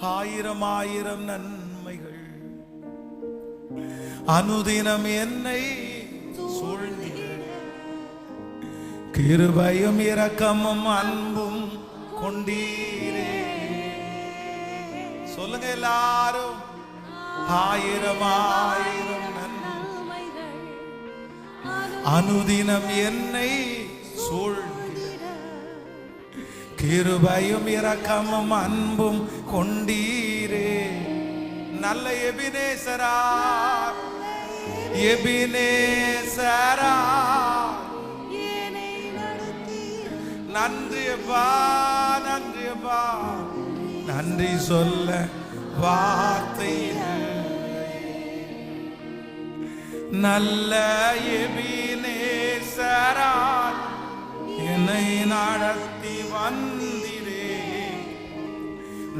ஆயிரம் ஆயிரம் நன்மைகள். அனுதினம் என்னை சூழ்ந்திட. கிருபையும் இரக்கமும் அன்பும் கொண்டீரே. சொல்லுங்க எல்லாரும். ஆயிரம் ஆயிரம் நன்மைகள். அனுதினம் என்னை சூழ்ந்திட. கிருபையும் இரக்கமும் அன்பும் கொண்டீரே. நல்ல எபினேசரா. எபினேசரா. நன்றி அப்பா நன்றி அப்பா. நன்றி சொல்ல வார்த்தை நல்ல எபினேசரா. என்னை நடத்தி வந்திரே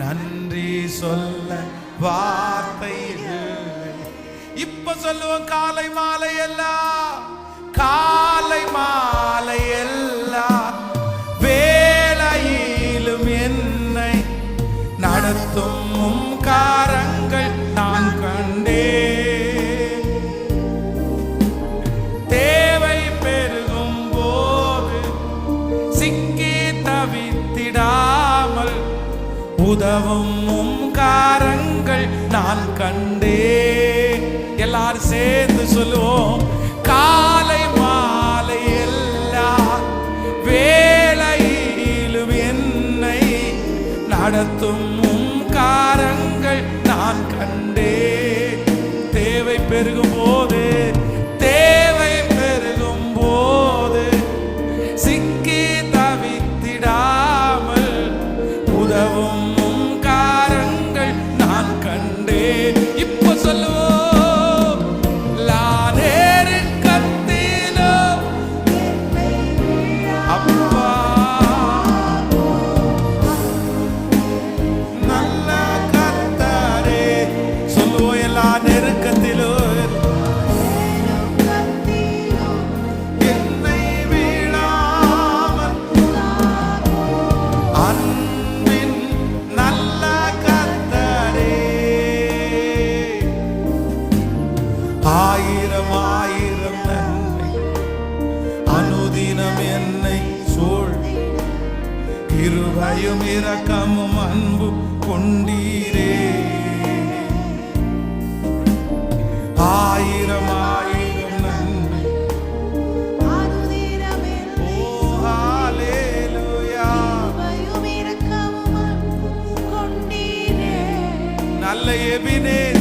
நன்றி சொல்ல வார்த்தை இப்ப சொல்லுவோம் காலை மாலை எல்லாம் காலை மாலை எல்லாம் வேலையிலும் என்னை நடத்தும் உதவும் உம் காரங்கள் நான் கண்டே எல்லாரும் சேர்ந்து சொல்லுவோம் காலை மாலை எல்லாம் வேலையிலும் என்னை நடத்தும் உம் காரங்கள் நான் கண்டே தேவை பெருகும் போதே எல்லா நெருக்கத்திலும் என்னை ஆயிரம் ஆயிரம் நன்மை அனுதினம் என்னை சூழ் இரக்கமும் அன்பு நல்ல